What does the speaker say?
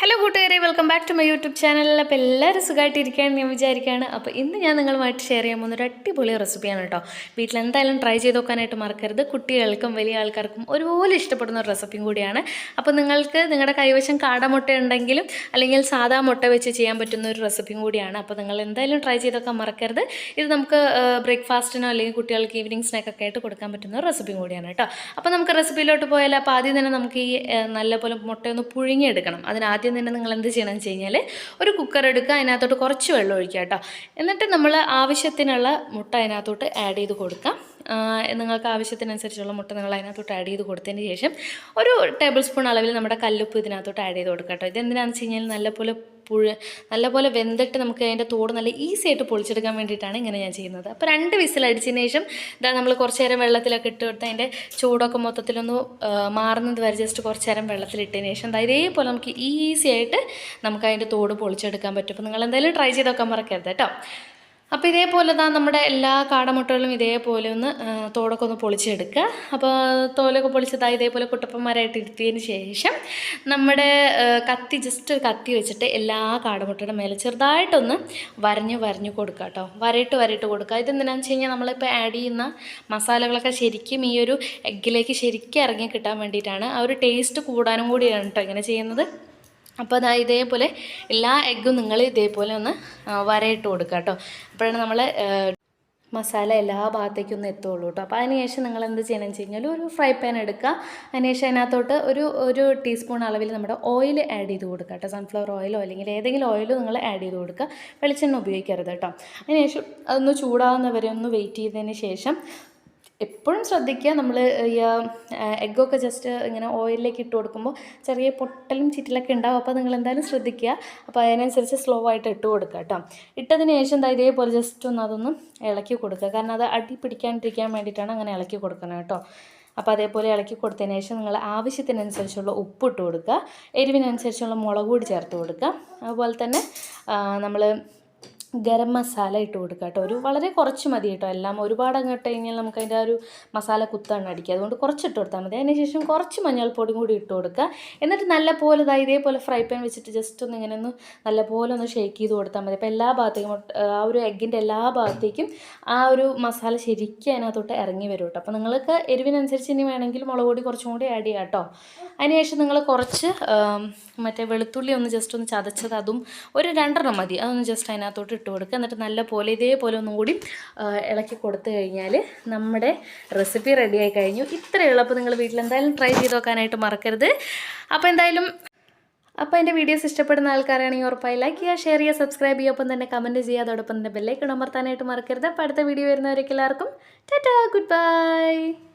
Hello കൂട്ടുകാരെ. Welcome back to my YouTube channel അപ്പോൾ എല്ലാവരും സുഖമായിട്ടിരിക്കുകയാണ് ഞാൻ വിചാരിക്കുകയാണ്. അപ്പോൾ ഇന്ന് ഞാൻ നിങ്ങളുമായിട്ട് ഷെയർ ചെയ്യാൻ പോകുന്ന ഒരു അടിപൊളി റെസിപ്പിയാണ് കേട്ടോ വീട്ടിൽ എന്തായാലും ട്രൈ ചെയ്ത് നോക്കാനായിട്ട് മറക്കരുത്. കുട്ടികൾക്കും വലിയ ആൾക്കാർക്കും ഒരുപോലെ ഇഷ്ടപ്പെടുന്ന ഒരു റെസിപ്പിയും കൂടിയാണ്. അപ്പോൾ നിങ്ങൾക്ക് നിങ്ങളുടെ കൈവശം കാടമുട്ട ഉണ്ടെങ്കിലും അല്ലെങ്കിൽ സാധാ മുട്ട വെച്ച് ചെയ്യാൻ പറ്റുന്ന ഒരു റെസിപ്പിയും കൂടിയാണ്. അപ്പോൾ നിങ്ങൾ എന്തായാലും ട്രൈ ചെയ്ത് നോക്കാൻ മറക്കരുത്. ഇത് നമുക്ക് ബ്രേക്ക്ഫാസ്റ്റിനോ അല്ലെങ്കിൽ കുട്ടികൾക്ക് ഈവനിങ് സ്നാക്കൊക്കെ ആയിട്ട് കൊടുക്കാൻ പറ്റുന്ന ഒരു റെസിപ്പിയും കൂടിയാണ് കേട്ടോ അപ്പോൾ നമുക്ക് റെസിപ്പിയിലോട്ട് പോയാൽ അപ്പോൾ ആദ്യം തന്നെ നമുക്ക് ഈ നല്ലപോലെ മുട്ടയൊന്ന് പുഴുങ്ങിയെടുക്കണം. അതിന് ആദ്യം തന്നെ നിങ്ങൾ എന്ത് ചെയ്യണം എന്ന് വെച്ച് കഴിഞ്ഞാൽ ഒരു കുക്കർ എടുക്കുക അതിനകത്തോട്ട് കുറച്ച് വെള്ളം ഒഴിക്കുക കേട്ടോ. എന്നിട്ട് നമ്മൾ ആവശ്യത്തിനുള്ള മുട്ട അതിനകത്തോട്ട് ആഡ് ചെയ്ത് കൊടുക്കാം. നിങ്ങൾക്ക് ആവശ്യത്തിനനുസരിച്ചുള്ള മുട്ട നിങ്ങൾ അതിനകത്തോട്ട് ആഡ് ചെയ്ത് കൊടുത്തതിന് ശേഷം ഒരു ടേബിൾ സ്പൂൺ അളവിൽ നമ്മുടെ കല്ലുപ്പ് ഇതിനകത്തോട്ട് ആഡ് ചെയ്ത് കൊടുക്കാം കേട്ടോ. ഇതെന്തിനാണെന്ന് വെച്ച് കഴിഞ്ഞാൽ നല്ലപോലെ പുഴ നല്ലപോലെ വെന്തിട്ട് നമുക്ക് അതിന്റെ തോട് നല്ല ഈസി ആയിട്ട് പൊളിച്ചെടുക്കാൻ വേണ്ടിയിട്ടാണ് ഇങ്ങനെ ഞാൻ ചെയ്യുന്നത്. അപ്പോൾ രണ്ട് വിസിൽ അടിച്ചതിന് ശേഷം ഇതാ നമ്മൾ കുറച്ച് നേരം വെള്ളത്തിലൊക്കെ ഇട്ട് കൊടുത്ത് അതിന്റെ ചൂടൊക്കെ മൊത്തത്തിലൊന്ന് മാറുന്നത് വരെ ജസ്റ്റ് കുറച്ച് നേരം വെള്ളത്തിലിട്ടതിന് ശേഷം എന്താ ഇതേപോലെ നമുക്ക് ഈസി ആയിട്ട് നമുക്ക് അതിന്റെ തോട് പൊളിച്ചെടുക്കാൻ പറ്റും. അപ്പോൾ നിങ്ങൾ എന്തായാലും ട്രൈ ചെയ്തൊക്കെ മറക്കരുത് കേട്ടോ. അപ്പോൾ ഇതേപോലെ തന്നെ നമ്മുടെ എല്ലാ കാടമുട്ടകളും ഇതേപോലെ ഒന്ന് തോടൊക്കെ ഒന്ന് പൊളിച്ചെടുക്കുക. അപ്പോൾ തോലൊക്കെ പൊളിച്ചതായി ഇതേപോലെ കുട്ടപ്പന്മാരായിട്ട് ഇരുത്തിയതിന് ശേഷം നമ്മുടെ കത്തി ജസ്റ്റ് ഒരു കത്തി വെച്ചിട്ട് എല്ലാ കാടമുട്ടയുടെ മേലെ ചെറുതായിട്ടൊന്ന് വരഞ്ഞ് വരഞ്ഞ് കൊടുക്കുക കേട്ടോ. വരയിട്ട് വരയിട്ട് കൊടുക്കുക. ഇതെന്തിനാണെന്ന് വെച്ച് കഴിഞ്ഞാൽ നമ്മളിപ്പോൾ ആഡ് ചെയ്യുന്ന മസാലകളൊക്കെ ശരിക്കും ഈ ഒരു എഗ്ഗിലേക്ക് ശരിക്കും ഇറങ്ങി കിട്ടാൻ വേണ്ടിയിട്ടാണ്. ആ ഒരു ടേസ്റ്റ് കൂടാനും കൂടിയാണ് കേട്ടോ ഇങ്ങനെ ചെയ്യുന്നത്. അപ്പോൾ അതാ ഇതേപോലെ എല്ലാ എഗ്ഗും നിങ്ങൾ ഇതേപോലെ ഒന്ന് വരയിട്ട് കൊടുക്കുക കേട്ടോ. അപ്പോഴാണ് നമ്മൾ മസാല എല്ലാ ഭാഗത്തേക്കും ഒന്ന് എത്തുള്ളൂ കേട്ടോ. അപ്പോൾ അതിനുശേഷം നിങ്ങൾ എന്ത് ചെയ്യണമെന്ന് വെച്ച് കഴിഞ്ഞാൽ ഒരു ഫ്രൈ പാൻ എടുക്കുക. അതിനുശേഷം അതിനകത്തോട്ട് ഒരു ഒരു ടീസ്പൂൺ അളവിൽ നമ്മുടെ ഓയിൽ ആഡ് ചെയ്ത് കൊടുക്കുക കേട്ടോ. സൺഫ്ലവർ ഓയിലോ അല്ലെങ്കിൽ ഏതെങ്കിലും ഓയിലോ നിങ്ങൾ ആഡ് ചെയ്ത് കൊടുക്കുക. വെളിച്ചെണ്ണ ഉപയോഗിക്കരുത് കേട്ടോ. അതിനുശേഷം അതൊന്ന് ചൂടാവുന്നവരെ ഒന്ന് വെയിറ്റ് ചെയ്തതിന് ശേഷം എപ്പോഴും ശ്രദ്ധിക്കുക. നമ്മൾ ഈ എഗ്ഗൊക്കെ ജസ്റ്റ് ഇങ്ങനെ ഓയിലിലേക്ക് ഇട്ട് കൊടുക്കുമ്പോൾ ചെറിയ പൊട്ടലും ചിറ്റിലൊക്കെ ഉണ്ടാവും. അപ്പോൾ നിങ്ങൾ എന്തായാലും ശ്രദ്ധിക്കുക. അപ്പോൾ അതിനനുസരിച്ച് സ്ലോ ആയിട്ട് ഇട്ട് കൊടുക്കുക കേട്ടോ. ഇട്ടതിന് ശേഷം ദാ ഇതേപോലെ ജസ്റ്റ് ഒന്ന് അതൊന്ന് ഇളക്കി കൊടുക്കുക. കാരണം അത് അടി പിടിക്കാണ്ടിരിക്കാൻ വേണ്ടിയിട്ടാണ് അങ്ങനെ ഇളക്കി കൊടുക്കുന്നത് കേട്ടോ. അപ്പോൾ അതേപോലെ ഇളക്കി കൊടുത്തതിന് ശേഷം നിങ്ങൾ ആവശ്യത്തിനനുസരിച്ചുള്ള ഉപ്പ് ഇട്ട് കൊടുക്കുക. എരിവിനനുസരിച്ചുള്ള മുളക് പൊടി ചേർത്ത് കൊടുക്കുക. അതുപോലെ തന്നെ നമ്മൾ ഗരം മസാല ഇട്ട് കൊടുക്കുക കേട്ടോ. ഒരു വളരെ കുറച്ച് മതി കേട്ടോ എല്ലാം. ഒരുപാട് അങ്ങോട്ട് കഴിഞ്ഞാൽ നമുക്ക് അതിന്റെ ആ ഒരു മസാല കുത്താണ് അടിക്കുക. അതുകൊണ്ട് കുറച്ച് ഇട്ട് കൊടുത്താൽ മതി. അതിനുശേഷം കുറച്ച് മഞ്ഞൾപ്പൊടിയും കൂടി ഇട്ട് കൊടുക്കുക. എന്നിട്ട് നല്ല പോലെ ഇതാ ഇതേപോലെ ഫ്രൈ പാൻ വെച്ചിട്ട് ജസ്റ്റ് ഒന്ന് ഇങ്ങനെ ഒന്ന് നല്ല പോലെ ഒന്ന് ഷേക്ക് ചെയ്ത് കൊടുത്താൽ മതി. അപ്പോൾ എല്ലാ ഭാഗത്തേക്കും ആ ഒരു എഗ്ഗിന്റെ എല്ലാ ഭാഗത്തേക്കും ആ ഒരു മസാല ശരിക്കും അതിനകത്തോട്ട് ഇറങ്ങി വരും കേട്ടോ. അപ്പോൾ നിങ്ങൾക്ക് എരിവിനനുസരിച്ച് ഇനി വേണമെങ്കിൽ മുളക് പൊടി കുറച്ചും കൂടി ആഡ് ചെയ്യാം കേട്ടോ. അതിനുശേഷം നിങ്ങൾ കുറച്ച് മറ്റേ വെളുത്തുള്ളി ഒന്ന് ജസ്റ്റ് ഒന്ന് ചതച്ചത് അതും ഒരു രണ്ടെണ്ണം മതി. അതൊന്ന് ജസ്റ്റ് അതിനകത്തോട്ട് ഇട്ട് കൊടുക്കുക. എന്നിട്ട് നല്ല പോലെ ഇതേപോലെ ഒന്നും കൂടി ഇളക്കി കൊടുത്തു കഴിഞ്ഞാൽ നമ്മുടെ റെസിപ്പി റെഡിയായി കഴിഞ്ഞു. ഇത്രയേ ഉള്ളൂ. അപ്പോൾ നിങ്ങൾ വീട്ടിൽ എന്തായാലും ട്രൈ ചെയ്ത് നോക്കാനായിട്ട് മറക്കരുത്. അപ്പോൾ എന്തായാലും അപ്പോൾ എന്റെ വീഡിയോസ് ഇഷ്ടപ്പെടുന്ന ആൾക്കാരാണെങ്കിൽ ഉറപ്പായി ലൈക്ക് ചെയ്യുക ഷെയർ ചെയ്യുക സബ്സ്ക്രൈബ് ചെയ്യുക. ഒപ്പം തന്നെ കമന്റ് ചെയ്യുക. അതോടൊപ്പം തന്നെ ബെല്ലൈക്കൺ അമർത്താനായിട്ട് മറക്കരുത്. അപ്പോൾ അടുത്ത വീഡിയോ വരുന്നവരൊക്കെ എല്ലാവർക്കും ടാറ്റാ ഗുഡ് ബൈ